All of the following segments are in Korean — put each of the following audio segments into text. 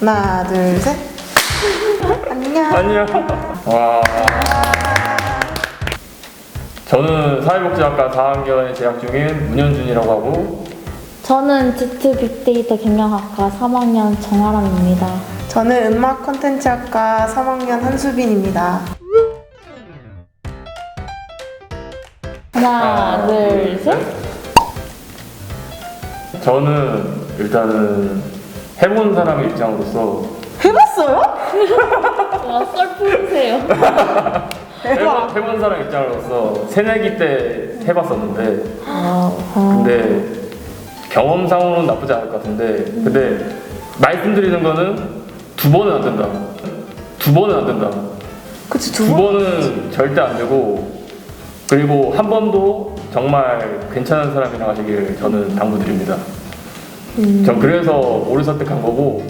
하나, 둘, 셋. 안녕. 안녕. 와. 저는 사회복지학과 4학년에 재학 중인 문현준이라고 하고 저는 지트 빅데이터 경영학과 3학년 정아람입니다. 저는 음악 콘텐츠학과 3학년 한수빈입니다. 하나, 둘, 셋. 저는 일단은 해본 사람의 입장으로서 해봤어요? 와, 썰 풀으세요. 대박. 해본, 해본 사람 입장으로서 새내기 때 해봤었는데 아, 근데 경험상으로는 나쁘지 않을 것 같은데 근데 말씀드리는 거는 두 번은 안 된다 두 번은 안 된다 그치, 두 두 번? 번은 절대 안 되고 그리고 한 번도 정말 괜찮은 사람이랑 하시길 저는 당부드립니다 전 그래서 오를 선택한 거고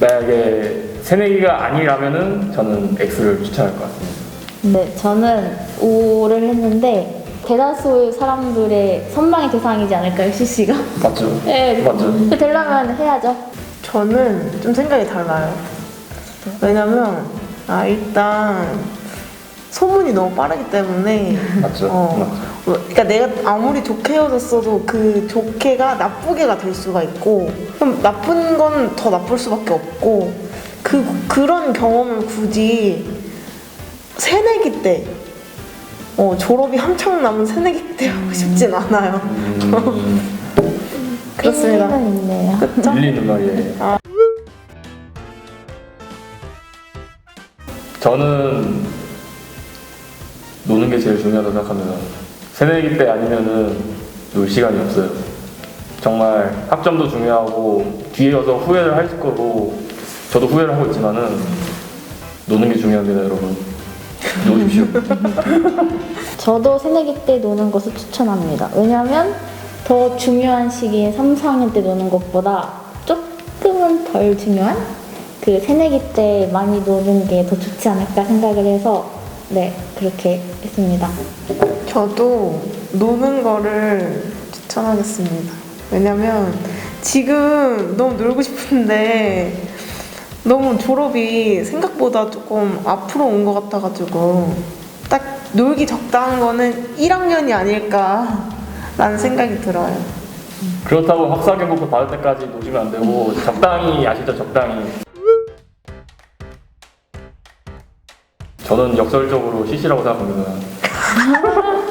만약에 새내기가 아니라면은 저는 X를 추천할 것 같습니다 네, 저는 O를 했는데 대다수 사람들의 선망의 대상이지 않을까요, CC가? 맞죠? 네, 맞죠? 그 되려면 해야죠. 저는 좀 생각이 달라요. 왜냐면, 아, 일단, 소문이 너무 빠르기 때문에. 맞죠? 어, 맞죠. 어, 그러니까 내가 아무리 좋게 헤어졌어도 그 좋게가 나쁘게가 될 수가 있고, 그럼 나쁜 건 더 나쁠 수밖에 없고, 그, 그런 경험을 굳이 새내기 때, 어, 졸업이 한참 남은 새내기 때 하고 싶진 않아요. 음, 그렇습니다. 있네요. 일리 있는 말이에요. 아. 저는 노는 게 제일 중요하다고 생각합니다. 새내기 때 아니면은 놀 시간이 없어요. 정말 학점도 중요하고 뒤에 와서 후회를 할 거고 저도 후회를 하고 있지만은 노는 게 중요합니다, 여러분. 노십시오. 저도 새내기 때 노는 것을 추천합니다. 왜냐하면 더 중요한 시기에 3, 4학년 때 노는 것보다 조금은 덜 중요한 그 새내기 때 많이 노는 게 더 좋지 않을까 생각을 해서 네, 그렇게 했습니다. 저도 노는 거를 추천하겠습니다. 왜냐면 지금 너무 놀고 싶은데 너무 졸업이 생각보다 조금 앞으로 온 것 같아가지고 딱 놀기 적당한 거는 1학년이 아닐까라는 생각이 들어요. 그렇다고 학사 경고표 받을 때까지 노시면 안 되고 적당히 아시죠, 적당히. 저는 역설적으로 CC라고 생각합니다.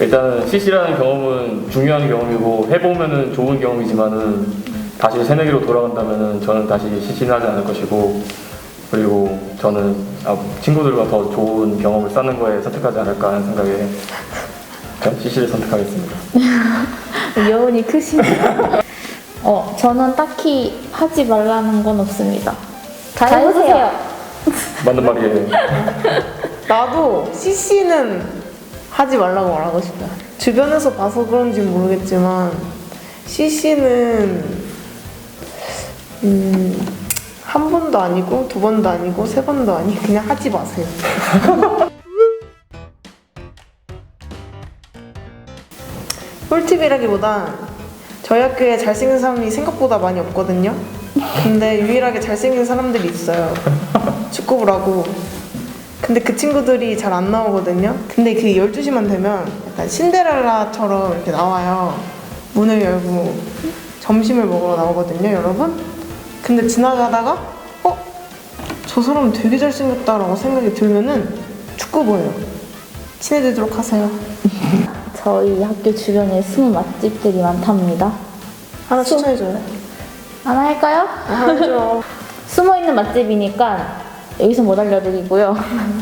일단은 CC라는 경험은 중요한 경험이고 해보면은 좋은 경험이지만은 다시 새내기로 돌아간다면은 저는 다시 CC는 하지 않을 것이고 그리고 저는 아, 친구들과 더 좋은 경험을 쌓는 거에 선택하지 않을까 하는 생각에 CC를 선택하겠습니다. 여운이 크시네요. 어, 저는 딱히 하지 말라는 건 없습니다. 잘 해보세요. 맞는 말이에요. 나도 CC는 하지 말라고 말하고 싶어요. 주변에서 봐서 그런지 모르겠지만 CC는 음, 한 번도 아니고 두 번도 아니고 세 번도 아니고 그냥 하지 마세요. 꿀팁이라기보단 저희 학교에 잘생긴 사람이 생각보다 많이 없거든요. 근데 유일하게 잘생긴 사람들이 있어요. 축구부를 하고. 근데 그 친구들이 잘 안 나오거든요. 근데 그 12시만 되면 약간 신데렐라처럼 이렇게 나와요. 문을 열고 점심을 먹으러 나오거든요, 여러분. 근데 지나가다가 어? 저 사람 되게 잘생겼다라고 생각이 들면은 축구부예요. 친해지도록 하세요. 저희 학교 주변에 숨은 맛집들이 많답니다. 하나 추천해줘요. 하나 할까요? 아, 하죠. 숨어 있는 맛집이니까 여기서 못 알려드리고요.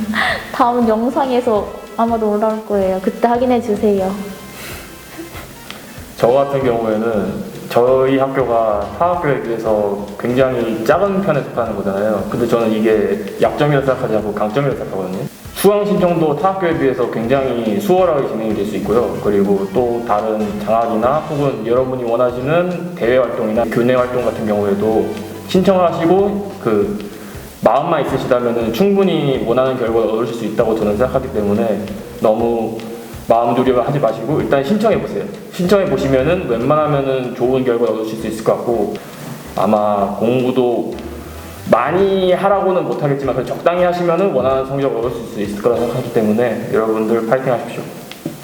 다음 영상에서 아마도 올라올 거예요. 그때 확인해 주세요. 저 같은 경우에는 저희 학교가 타 학교에 비해서 굉장히 작은 편에 속하는 거잖아요. 근데 저는 이게 약점이라 생각하지 않고 강점이라 생각하거든요. 수강 신청도 타 학교에 비해서 굉장히 수월하게 진행이 될 수 있고요. 그리고 또 다른 장학이나 혹은 여러분이 원하시는 대외 활동이나 교내 활동 같은 경우에도 신청을 하시고 그 마음만 있으시다면 충분히 원하는 결과를 얻으실 수 있다고 저는 생각하기 때문에 너무 마음 두려워 하지 마시고 일단 신청해 보세요. 신청해 보시면은 웬만하면은 좋은 결과 얻으실 수 있을 것 같고 아마 공부도 많이 하라고는 못하겠지만 그래도 적당히 하시면 원하는 성적 얻을 수 있을 거라 생각하기 때문에 여러분들 파이팅 하십시오.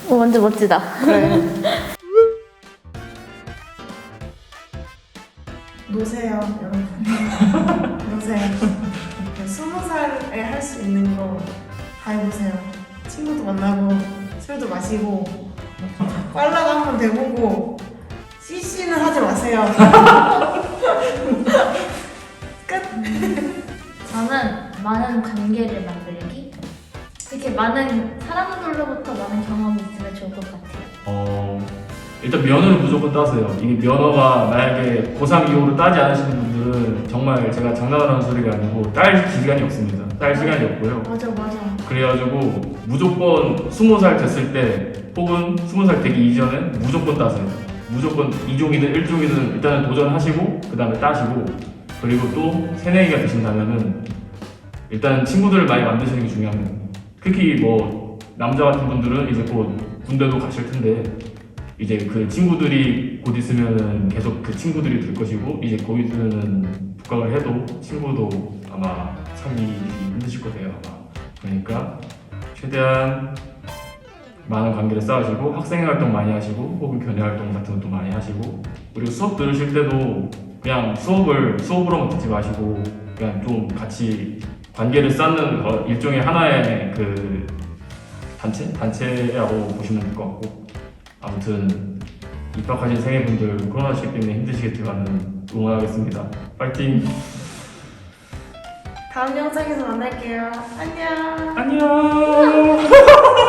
어, 완전 멋지다. 그래. 노세요, 여러분. 노세요. 스무 살에 할 수 있는 거 다 해보세요. 친구도 만나고, 술도 마시고, 빨라도 한번 대보고, CC는 하지 마세요. 끝. 저는 많은 관계를 만들기 이렇게 많은 사람들로부터 많은 경험이 있으면 좋을 것 같아요. 어, 일단 면허를 무조건 따세요. 이게 면허가 만약에 고3 이후로 따지 않으시는 분들은 정말 제가 장난하는 소리가 아니고 딸 시간이 없습니다. 딸 시간이 없고요. 맞아 맞아. 그래가지고 무조건 20살 됐을 때 혹은 20살 되기 이전엔 무조건 따세요. 무조건 2종이든 1종이든 일단은 도전하시고 그 다음에 따시고 그리고 또 새내기가 되신다면은 일단 친구들을 많이 만드시는 게 중요합니다. 특히 뭐 남자 같은 분들은 이제 곧 군대도 가실 텐데 이제 그 친구들이 곧 있으면은 계속 그 친구들이 될 것이고 이제 곧 있으면은 복학을 해도 친구도 아마 찾기 힘드실 거예요 아마 그러니까 최대한 많은 관계를 쌓으시고 학생 활동 많이 하시고 혹은 교내 활동 같은 것도 많이 하시고 그리고 수업 들으실 때도 그냥 수업을 수업으로만 듣지 마시고 그냥 좀 같이 관계를 쌓는 거- 일종의 하나의 그 단체 단체라고 보시면 될 것 같고 아무튼 입학하신 생애분들 코로나 시기 때문에 힘드시겠지만 응원하겠습니다. 파이팅! 다음 영상에서 만날게요. 안녕. 안녕!